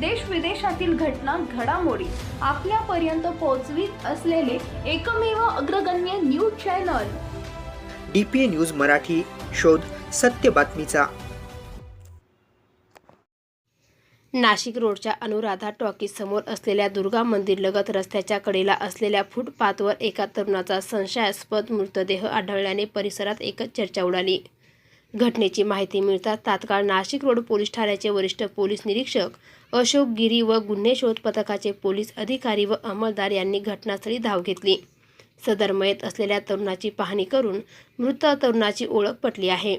देश विदेशातील घटना घडामोडी आपल्यापर्यंत पोहोचवीत असलेले एकमेव अग्रगण्य news channel. D P A news Marathi शोध सत्य बातमीचा. नाशिक रोडच्या अनुराधा टॉकीज समोर असलेल्या दुर्गा मंदिर लगत रस्त्याच्या कडेला असलेल्या फुटपाथवर एका तरुणाचा संशयास्पद मृतदेह आढळल्याने परिसरात एकच चर्चा उडाली. घटनेची माहिती मिळताच तात्काळ नाशिक रोड पोलीस ठाण्याचे वरिष्ठ पोलीस निरीक्षक अशोक गिरी व गुन्हे शोध पथकाचे पोलीस अधिकारी व अंमलदार यांनी घटनास्थळी धाव घेतली. सदर मयत असलेल्या तरुणाची पाहणी करून मृत तरुणाची ओळख पटली आहे.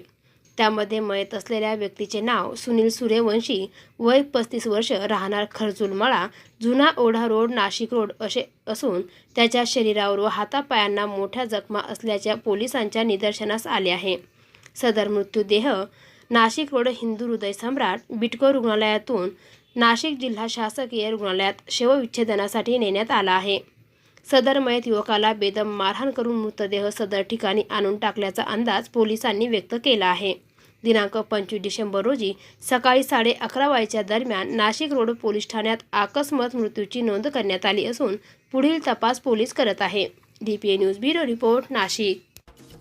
त्यामध्ये मयत असलेल्या व्यक्तीचे नाव सुनील सूर्यवंशी वय पस्तीस वर्ष राहणार खरजुलमाळा जुना ओढा रोड नाशिक रोड असे असून त्याच्या शरीरावर व हातापायांना मोठ्या जखमा असल्याच्या पोलिसांच्या निदर्शनास आले आहे. सदर मृत्यूदेह नाशिक रोड हिंदू हृदय सम्राट बिटको रुग्णालयातून नाशिक जिल्हा शासकीय रुग्णालयात शवविच्छेदनासाठी नेण्यात आला आहे. सदर मयत युवकाला बेदम मारहाण करून मृतदेह सदर ठिकाणी आणून टाकल्याचा अंदाज पोलिसांनी व्यक्त केला आहे. दिनांक पंचवीस डिसेंबर रोजी सकाळी साडे अकरा वाजेच्या दरम्यान नाशिक रोड पोलीस ठाण्यात अकस्मात मृत्यूची नोंद करण्यात आली असून पुढील तपास पोलीस करत आहे. D P A news bureau report Nashik.